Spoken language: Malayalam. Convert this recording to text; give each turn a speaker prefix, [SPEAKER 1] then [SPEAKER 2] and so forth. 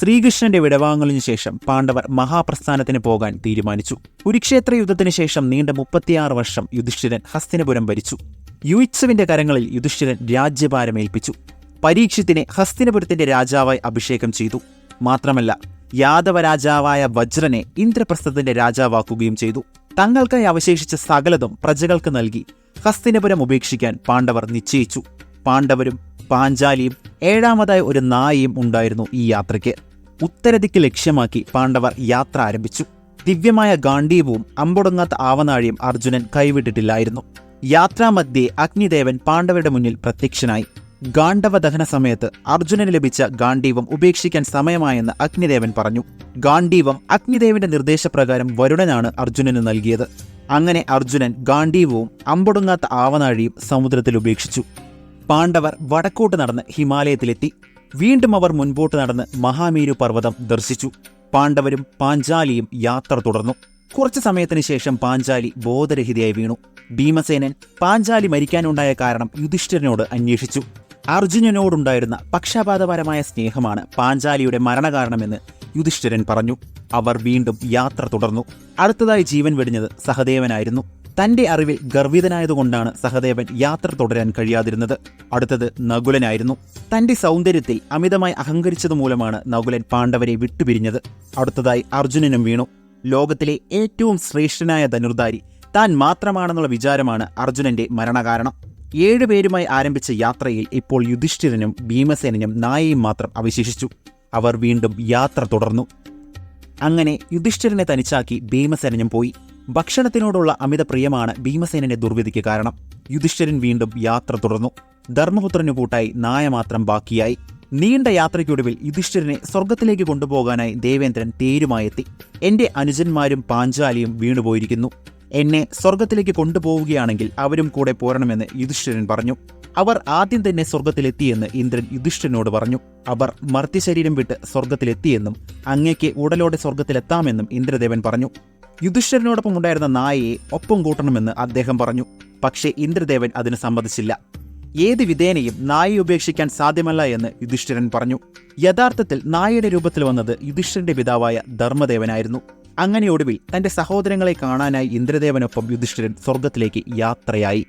[SPEAKER 1] ശ്രീകൃഷ്ണന്റെ വിടവാങ്ങലിനു ശേഷം പാണ്ഡവർ മഹാപ്രസ്ഥാനത്തിന് പോകാൻ തീരുമാനിച്ചു. കുരുക്ഷേത്ര യുദ്ധത്തിനു ശേഷം നീണ്ട മുപ്പത്തിയാറ് വർഷം യുധിഷ്ഠിരൻ ഹസ്തിനപുരം ഭരിച്ചു. യുയിത്സുവിന്റെ കരങ്ങളിൽ യുധിഷ്ഠിരൻ രാജ്യഭാരമേൽപ്പിച്ചു പരീക്ഷത്തിനെ ഹസ്തിനപുരത്തിന്റെ രാജാവായി അഭിഷേകം ചെയ്തു. മാത്രമല്ല യാദവ രാജാവായ വജ്രനെ ഇന്ദ്രപ്രസ്ഥത്തിന്റെ രാജാവാക്കുകയും ചെയ്തു. തങ്ങൾക്കായി അവശേഷിച്ച സകലതും പ്രജകൾക്ക് നൽകി ഹസ്തിനപുരം ഉപേക്ഷിക്കാൻ പാണ്ഡവർ നിശ്ചയിച്ചു. പാണ്ഡവരും പാഞ്ചാലിയും ഏഴാമതായി ഒരു നായയും ഉണ്ടായിരുന്നു ഈ യാത്രയ്ക്ക്. ഉത്തരദിക്ക് ലക്ഷ്യമാക്കി പാണ്ഡവർ യാത്ര ആരംഭിച്ചു. ദിവ്യമായ ഗാന്ധീവവും അമ്പൊടുങ്ങാത്ത ആവനാഴിയും അർജുനൻ കൈവിട്ടിട്ടില്ലായിരുന്നു. യാത്രാമധ്യേ അഗ്നിദേവൻ പാണ്ഡവരുടെ മുന്നിൽ പ്രത്യക്ഷനായി. ഗാണ്ഡവ ദഹന സമയത്ത് അർജുനന് ലഭിച്ച ഗാന്ഡീവം ഉപേക്ഷിക്കാൻ സമയമായെന്ന് അഗ്നിദേവൻ പറഞ്ഞു. ഗാന്ഡീവം അഗ്നിദേവന്റെ നിർദ്ദേശപ്രകാരം വരുണനാണ് അർജുനന് നൽകിയത്. അങ്ങനെ അർജുനൻ ഗാന്ഡീവവും അമ്പൊടുങ്ങാത്ത ആവനാഴിയും സമുദ്രത്തിൽ ഉപേക്ഷിച്ചു. പാണ്ഡവർ വടക്കോട്ട് നടന്ന് ഹിമാലയത്തിലെത്തി. വീണ്ടും അവർ മുൻപോട്ട് നടന്ന് മഹാമേരു പർവതം ദർശിച്ചു. പാണ്ഡവരും പാഞ്ചാലിയും യാത്ര തുടർന്നു. കുറച്ചു സമയത്തിന് ശേഷം പാഞ്ചാലി ബോധരഹിതയായി വീണു. ഭീമസേനൻ പാഞ്ചാലി മരിക്കാനുണ്ടായ കാരണം യുധിഷ്ഠിരനോട് അന്വേഷിച്ചു. അർജുനനോടുണ്ടായിരുന്ന പക്ഷപാതപരമായ സ്നേഹമാണ് പാഞ്ചാലിയുടെ മരണകാരണമെന്ന് യുധിഷ്ഠിരൻ പറഞ്ഞു. അവർ വീണ്ടും യാത്ര തുടർന്നു. അടുത്തതായി ജീവൻ വെടിഞ്ഞത് സഹദേവനായിരുന്നു. തന്റെ അറിവിൽ ഗർഭിതനായതുകൊണ്ടാണ് സഹദേവൻ യാത്ര തുടരാൻ കഴിയാതിരുന്നത്. അടുത്തത് നകുലനായിരുന്നു. തന്റെ സൗന്ദര്യത്തിൽ അമിതമായി അഹങ്കരിച്ചതുമൂലമാണ് നകുലൻ പാണ്ഡവരെ വിട്ടുപിരിഞ്ഞത്. അടുത്തതായി അർജുനനും വീണു. ലോകത്തിലെ ഏറ്റവും ശ്രേഷ്ഠനായ ധനുർധാരി. താൻ മാത്രമാണെന്നുള്ള വിചാരമാണ് അർജുനന്റെ മരണകാരണം. ഏഴുപേരുമായി ആരംഭിച്ച യാത്രയിൽ ഇപ്പോൾ യുധിഷ്ഠിരനും ഭീമസേനനും നായയും മാത്രം അവശേഷിച്ചു. അവർ വീണ്ടും യാത്ര തുടർന്നു. അങ്ങനെ യുധിഷ്ഠിരനെ തനിച്ചാക്കി ഭീമസേനനും പോയി. ഭക്ഷണത്തിനോടുള്ള അമിത പ്രിയമാണ് ഭീമസേനന്റെ ദുർവിധിക്ക് കാരണം. യുധിഷ്ഠിരൻ വീണ്ടും യാത്ര തുടർന്നു. ധർമ്മപുത്രനു കൂട്ടായി നായ മാത്രം ബാക്കിയായി. നീണ്ട യാത്രയ്ക്കൊടുവിൽ യുധിഷ്ഠിരനെ സ്വർഗത്തിലേക്ക് കൊണ്ടുപോകാനായി ദേവേന്ദ്രൻ തേരുമായെത്തി. എന്റെ അനുജന്മാരും പാഞ്ചാലിയും വീണുപോയിരിക്കുന്നു. എന്നെ സ്വർഗത്തിലേക്ക് കൊണ്ടുപോവുകയാണെങ്കിൽ അവരും കൂടെ പോരണമെന്ന് യുധിഷ്ഠിരൻ പറഞ്ഞു. അവർ ആദ്യം തന്നെ സ്വർഗത്തിലെത്തിയെന്ന് ഇന്ദ്രൻ യുധിഷ്ഠിരനോട് പറഞ്ഞു. അവർ മർത്യശരീരം വിട്ട് സ്വർഗത്തിലെത്തിയെന്നും അങ്ങയ്ക്ക് ഉടലോടെ സ്വർഗത്തിലെത്താമെന്നും ഇന്ദ്രദേവൻ പറഞ്ഞു. യുധിഷ്ഠിരനോടൊപ്പം ഉണ്ടായിരുന്ന നായയെ ഒപ്പം കൂട്ടണമെന്ന് അദ്ദേഹം പറഞ്ഞു. പക്ഷേ ഇന്ദ്രദേവൻ അതിന് സമ്മതിച്ചില്ല. ഏത് വിധേനയും നായയെ ഉപേക്ഷിക്കാൻ സാധ്യമല്ല എന്ന് യുധിഷ്ഠിരൻ പറഞ്ഞു. യഥാർത്ഥത്തിൽ നായയുടെ രൂപത്തിൽ വന്നത് യുധിഷ്ഠിരന്റെ പിതാവായ ധർമ്മദേവനായിരുന്നു. അങ്ങനെ ഒടുവിൽ തന്റെ സഹോദരങ്ങളെ കാണാനായി ഇന്ദ്രദേവനൊപ്പം യുധിഷ്ഠിരൻ സ്വർഗത്തിലേക്ക് യാത്രയായി.